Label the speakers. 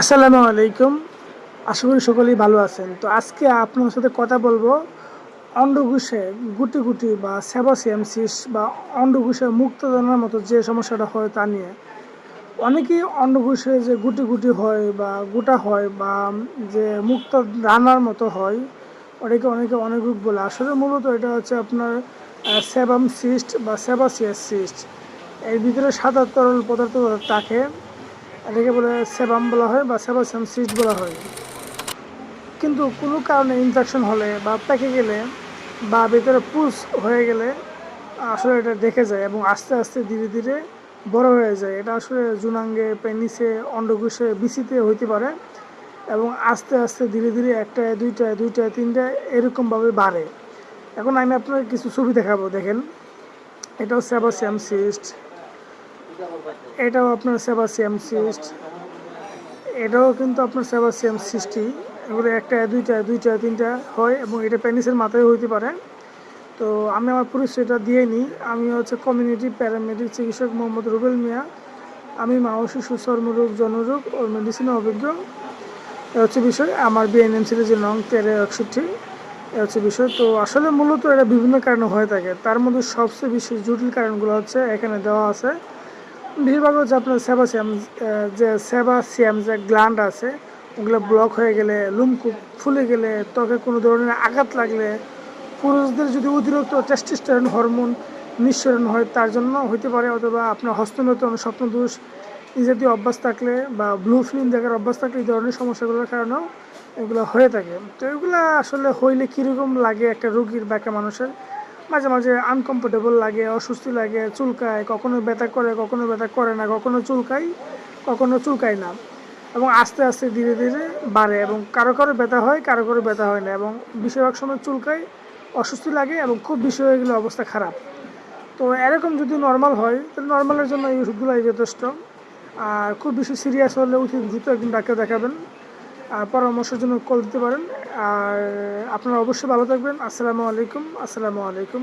Speaker 1: আসসালামু আলাইকুম। আশা করি সকলেই ভালো আছেন। তো আজকে আপনার সাথে কথা বলব অন্ডঘুষে গুটি গুটি বা সেবাসিয়ামসিস বা অন্ডঘুষে মুক্তদানার মতো যে সমস্যাটা হয় তা নিয়ে। অনেকেই অন্ডঘুষে যে গুটি গুটি হয় বা গোটা হয় বা যে মুক্ত দানার মতো হয় ওটাকে অনেকে অনেক রূপ বলে। আসলে মূলত এটা হচ্ছে আপনার সেবাম সিস্ট বা সেবাসিয়াস সিস্ট এর ভিতরে সাদা তরল পদার্থ থাকে। এটাকে বলে সেবাম বলা হয় বা সেবাসিয়াম সিস্ট বলা হয়। কিন্তু কোনো কারণে ইনফেকশন হলে বা পেকে গেলে বা ভেতরে পুষ হয়ে গেলে আসলে এটা দেখে যায় এবং আস্তে আস্তে ধীরে ধীরে বড় হয়ে যায়। এটা আসলে জুনাঙ্গে, পেনিসে, অন্ডকোষে, বিসিতে হইতে পারে এবং আস্তে আস্তে ধীরে ধীরে একটা দুইটা দুইটা তিনটা এরকমভাবে বাড়ে। এখন আমি আপনাকে কিছু ছবি দেখাবো, দেখেন। এটাও সেবাসিয়াম সিস্ট এটাও আপনার সেবাসিয়াম সিস্ট। এটাও কিন্তু আপনার সেবাসিয়াম সৃষ্টি এগুলো একটা, দুইটা দুইটা, তিনটা হয় এবং এটা প্যানিসের মাথায় হইতে পারে। তো আমি আমার পরিচয়টা দিয়ে নিই। আমি হচ্ছে কমিউনিটি প্যারামেডিক চিকিৎসক মোহাম্মদ রুবেল মিয়া। আমি মাও শিশু চর্মরোগ জনরোগ ও মেডিসিনে অভিজ্ঞ। এ হচ্ছে বিষয়, আমার বিএনএম সিরিজের নং তেরো একষট্টি। এ হচ্ছে বিষয়। তো আসলে মূলত এটা বিভিন্ন কারণে হয়ে থাকে। তার মধ্যে সবচেয়ে বেশি জটিল কারণগুলো হচ্ছে এখানে দেওয়া আছে। বেশিরভাগ হচ্ছে আপনার সেবাসিয়াম যে সেবাসিয়াম যে গ্ল্যান্ড আছে, ওগুলো ব্লক হয়ে গেলে লুমকুপ ফুলে গেলে, ত্বকে কোনো ধরনের আঘাত লাগলে, পুরুষদের যদি অতিরিক্ত টেস্টিস্টেরন হরমোন নিঃসরণ হয়, তার জন্য হতে পারে অথবা আপনার হস্তনতন স্বপ্নদোষ, এই জাতীয় অভ্যাস থাকলে বা ব্লু ফিল্ম দেখার অভ্যাস থাকলে এই ধরনের সমস্যাগুলোর কারণেও এগুলো হয়ে থাকে। তো এগুলো আসলে হইলে কীরকম লাগে একটা রোগীর বা একটা মানুষের? মাঝে মাঝে আনকমফোর্টেবল লাগে, অস্বস্তি লাগে, চুলকায়, কখনো ব্যথা করে, কখনো ব্যথা করে না, কখনো চুলকায় কখনো চুলকায় না। এবং আস্তে আস্তে ধীরে ধীরে বাড়ে এবং কারও কারও ব্যথা হয়, কারও কারও ব্যথা হয় না এবং বেশিরভাগ সময় চুলকায়, অস্বস্তি লাগে এবং খুব বেশি হয়ে গেলে অবস্থা খারাপ। তো এরকম যদি নর্মাল হয়, তাহলে নর্মালের জন্য এই ওষুধগুলোই যথেষ্ট। আর খুব বেশি সিরিয়াস হলে উচিত দ্রুত একদিন ডাক্তার দেখাবেন। পরামর্শের জন্য কল দিতে পারেন। আর আপনারা অবশ্যই ভালো থাকবেন। আসসালামু আলাইকুম। আসসালামু আলাইকুম।